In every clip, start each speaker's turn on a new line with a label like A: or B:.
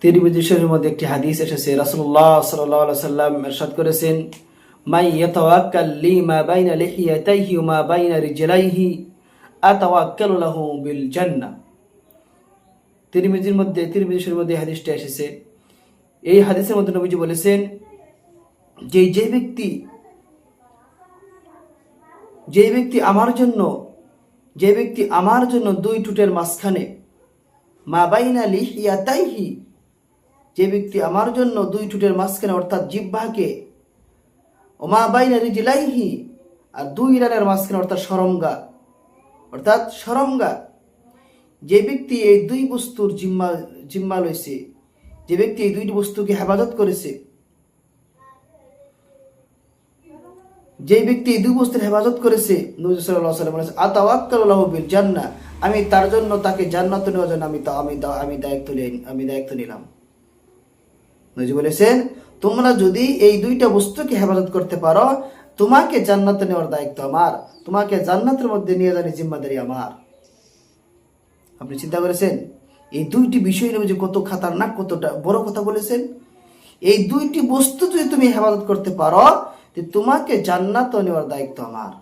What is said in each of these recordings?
A: তিরমিজি মধ্যে একটি হাদিস এসেছে। রাসূলুল্লাহ সাল্লাল্লাহু আলাইহি সাল্লাম ইরশাদ করেছেন মাই ইয়াতাওয়াক্কাল লিমা বাইনা লিহিয়াতাইহি ওয়া মা বাইনা রিজলাইহি আতাওয়াক্কালু লাহু বিল জান্নাহ তিরমিজির মধ্যে, তিরমিজি মধ্যে হাদিসটা এসেছে। এই হাদিসের মধ্যে নবীজি বলেছেন, যে যে ব্যক্তি যে ব্যক্তি আমার জন্য, যে ব্যক্তি আমার জন্য দুই টুটের মাঝখানে, মা বাইনা লিহিয়াতাইহি যে ব্যক্তি আমার জন্য দুই টুটের মাঝখানে অর্থাৎ জিব্বাকে ও মা বাইনা রিজিলাইহি, আর দুই রানের মাঝখানে অর্থাৎ সরঙ্গা অর্থাৎ সরঙ্গা যে ব্যক্তি এই দুই বস্তুর জিম্মা জিম্মা লইছে, যে ব্যক্তি এই দুইটি বস্তুকে হেফাজত করেছে, যে ব্যক্তি এই দুই বস্তুর হেফাজত করেছে, নবী সাল্লাল্লাহু আলাইহি ওয়াসাল্লাম বলেছে, আতাওয়াক্কালু আমি তার জন্য তাকে জান্নাত নেওয়ার জন্য আমি আমি আমি দায়িত্ব আমি দায়িত্ব নিলাম। নবী বলেছেন, তোমরা যদি এই দুইটা বস্তুকে হেফাজত করতে পারো, তোমাকে জান্নাতে নেওয়ার দায়িত্ব আমার। তোমাকে জান্নাতের মধ্যে নিয়ে যাওয়ার জিম্মাদারি আমার। আপনি চিন্তা করেছেন, এই দুইটি বিষয় নিয়ে যে কত খাতারনাক, কতটা বড় কথা বলেছেন? এই দুইটি বস্তু যদি তুমি হেফাজত করতে পারো তোমাকে জান্নাত নেওয়ার দায়িত্ব আমার।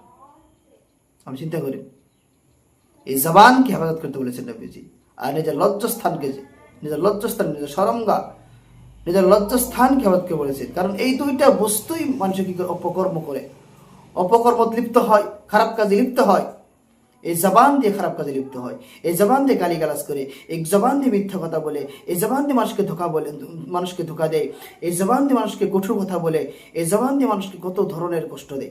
A: আমি চিন্তা করি, এই জবানকে হেফাজত করতে বলেছেন নবীজি। আর নিজের লজ্জস্থানকে, নিজের লজ্জস্থান, নিজের সরঙ্গা নিজের লজ্জস্থানকে করে বলেছেন কারণ এই দুইটা বস্তুই মানুষ কি করে অপকর্ম করে? অপকর্ম লিপ্ত হয়, খারাপ কাজে লিপ্ত হয়। এই জবান দিয়ে খারাপ কাজে লিপ্ত হয়। এই জবান দিয়ে গালি গালিগালাজ করে। এই জবান দিয়ে মিথ্যা কথা বলে। এই জবান দিয়ে মানুষকে ধোকা বলে, মানুষকে ধোকা দেয়। এই জবান দিয়ে মানুষকে কঠোর কথা বলে। এই জবান দিয়ে মানুষকে কত ধরনের কষ্ট দেয়।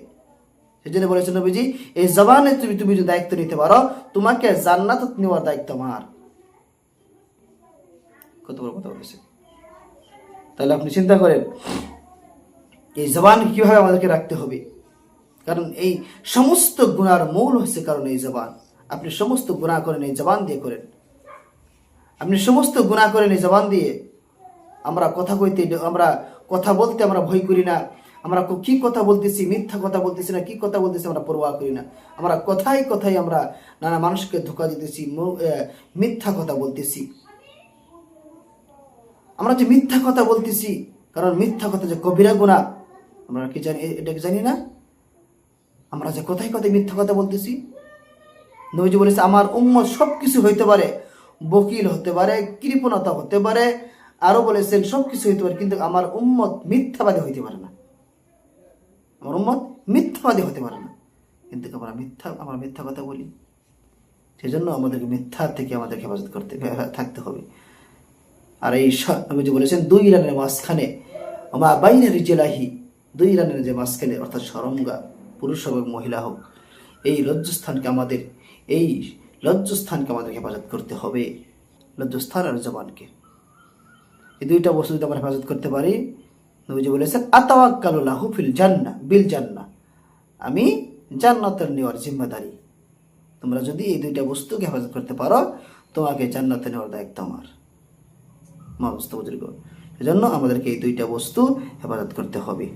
A: সেজন্য বলেছেন নবীজি, এই জবানে তুমি তুমি যদি দায়িত্ব নিতে পারো, তোমাকে জান্নাত নেওয়ার দায়িত্ব আমার। কত বড় কথা বলেছে। তাহলে আপনি চিন্তা করেন, এই জবান কীভাবে আমাদেরকে রাখতে হবে? কারণ এই সমস্ত গুণার মূল হচ্ছে কারণ এই জবান। আপনি সমস্ত গুণা করেন, এই জবান দিয়ে করেন। আপনি সমস্ত গুণা করেন, এই জবান দিয়ে। আমরা কথা কইতে, আমরা কথা বলতে আমরা ভয় করি না। আমরা ক- কথা বলতেছি, মিথ্যা কথা বলতেছি না, কি কথা বলতেছি আমরা পরোয়া করি না। আমরা কথাই কথাই আমরা নানা মানুষকে ধোকা দিতেছি মিথ্যা কথা বলতেছি। আমরা যে মিথ্যা কথা বলতেছি, কারণ মিথ্যা কথা যে কবিরা গুণা, আমরা কি জানি, এ- এটা কি জানি না? আমরা যে কোথায় কোথায় মিথ্যা কথা বলতেছি, নবীজি বলেছে, আমার উম্মত সব কিছু হইতে পারে, বকিল হতে পারে, কৃপণতা হতে পারে, আরও বলেছেন সব কিছু হইতে পারে, কিন্তু আমার উম্মত মিথ্যাবাদী হইতে পারে না। আমার উম্মত মিথ্যাবাদী হতে পারে না। কিন্তু আমরা মিথ্যা আমরা মিথ্যা কথা বলি। সেজন্য আমাদেরকে মিথ্যা থেকে আমাদেরকে হেফাজত করতে, থাকতে হবে। আর এই নবীজি বলেছেন, দুই রানের মাঝখানে, আমা বাইনের জেলাহি দুই রানের যে মাঝখানে, অর্থাৎ সরঙ্গা পুরুষ হোক মহিলা হোক, এই লজ্জস্থানকে আমাদের, এই লজ্জস্থানকে আমাদের হেফাজত করতে হবে, লজ্জস্থান আর জবানকে। এই দুইটা বস্তু যদি আমরা হেফাজত করতে পারি নবীজি বলেছেন আতাওয়াক্কালুল্লাহু ফিল জান্না বিল জান্না আমি জান্নাতের নেওয়ার জিম্মাদারি। তোমরা যদি এই দুইটা বস্তুকে হেফাজত করতে পারো, তোমাকে জান্নাতে নেওয়ার দায়িত্ব আমার। মহাবস্থা বুজুর্গ এজন্য আমাদেরকে এই দুইটা বস্তু হেফাজত করতে হবে।